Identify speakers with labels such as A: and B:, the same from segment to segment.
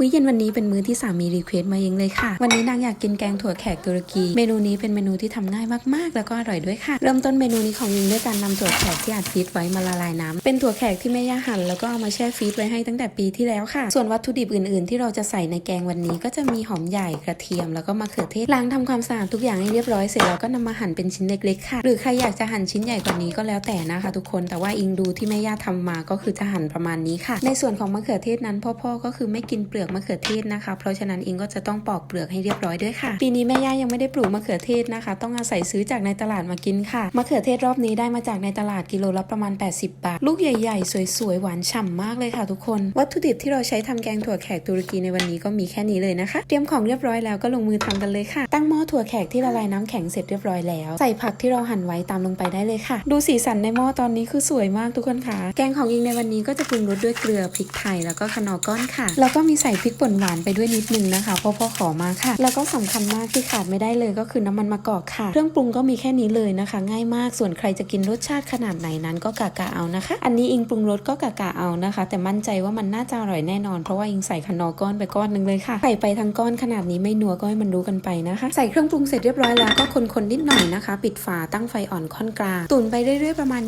A: มื้อเย็นวันนี้เป็นมื้อที่สามีรีเควสต์มาเองเลยค่ะ วันนี้นางอยากกินแกงถั่วแขกตุรกี เมนูนี้เป็นเมนูที่ทำง่ายมากๆ แล้วก็อร่อยด้วยค่ะ เริ่มต้นเมนูนี้ของยิงด้วยการนำถั่วแขกที่อัดฟีดไว้มาละลายน้ำเป็นถั่วแขกที่แม่ย่าหั่นแล้วก็เอามาแช่ฟีดไว้ให้ตั้งแต่ปีที่แล้วค่ะ ส่วนวัตถุดิบอื่นๆ ที่เราจะใส่ในแกงวันนี้ก็จะมีหอมใหญ่กระเทียมแล้วก็มะเขือเทศล้างทำความสะอาดทุกอย่างให้เรียบร้อยเสร็จแล้วก็นำมาหั่นเป็นชิ้นเล็กๆค่ะ หรือใครอยากจะหั่นชิ้นใหญ่กว่านี้ก็แล้วแต่นะคะ ทุกคนแต่ว่าอิงดูที่แม่ย่าทำมาก็คือจะหั่นประมาณนี้ค่ะ ในส่วนของมะเขือเทศนั้นพ่อๆก็คือไม่กินเปลือกมะเขือเทศนะคะ เพราะฉะนั้นอิงก็จะต้องปอกเปลือกให้เรียบร้อยด้วยค่ะ ปีนี้แม่ย่ายังไม่ได้ปลูกมะเขือเทศนะคะ ต้องอาศัยซื้อจากในตลาดมากินค่ะมะเขือเทศรอบนี้ได้มาจากในตลาดกิโลละประมาณ 80 บาท ลูกใหญ่ๆ สวยๆ หวานฉ่ำมากเลยค่ะทุกคน วัตถุดิบที่เราใช้ทำแกงถั่วแขกตุรกีในวันนี้ก็มีแค่นี้เลยนะคะ เตรียมของเรียบร้อยแล้วก็ลงมือทำกันเลยค่ะ ตั้งหม้อถั่วแขกที่ละลายน้ำแข็งเสร็จเรียบร้อยแล้ว ใส่ผักที่เราหั่นไว้ตามลงไปได้เลยค่ะ ดูสีสันในหม้อตอนนี้คือสวยมากทุกคนค่ะ แกงของอิงในวันนี้ก็จะปรุงรสด้วยเกลือพริกไทยแล้วก็คะนอก้อนค่ะ แล้วก็มีใส่พริกป่นหวานไปด้วยนิดนึงนะคะเพราะพ่อขอมาค่ะ แล้วก็สำคัญมากที่ขาดไม่ได้เลยก็คือน้ำมันมะกอกค่ะ เครื่องปรุงก็มีแค่นี้เลยนะคะ ง่ายมากส่วนใครจะกินรสชาติขนาดไหนนั้นก็กะกะเอานะคะ อันนี้อิงปรุงรสก็กะกะเอานะคะ แต่มั่นใจว่ามันน่าจะอร่อยแน่นอนเพราะว่าอิงใส่คะนอก้อนไปก้อนหนึ่งเลยค่ะใส่ไปทั้งก้อนขนาดนี้ไม่นัวก็ให้มันรู้กันไปนะคะ ใส่เครื่องปรุงเสร็จเรียบร้อยแล้วก็คนๆนิดหน่อยนะคะ ปิดฝาตั้งไฟอ่อนค่อนกลางตุ๋นไปเรื่อยๆประมาณ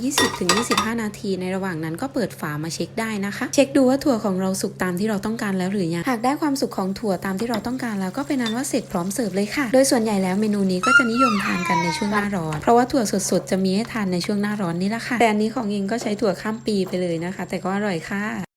A: 20-25 นาที ในระหว่างนั้นก็เปิดฝามาเช็คได้นะคะ เช็คดูว่าถั่วของเราสุกตามที่เราต้องการแล้วหรือยังหากได้ความสุกของถั่วตามที่เราต้องการแล้วก็เป็นนั้นว่าเสร็จพร้อมเสิร์ฟเลยค่ะ โดยส่วนใหญ่แล้วเมนูนี้ก็จะนิยมทานกันในช่วงหน้าร้อน เพราะว่าถั่วสดๆจะมีให้ทานในช่วงหน้าร้อนนี่แหละค่ะแต่อันนี้ของยิงก็ใช้ถั่วข้ามปีไปเลยนะคะ แต่ก็อร่อยค่ะ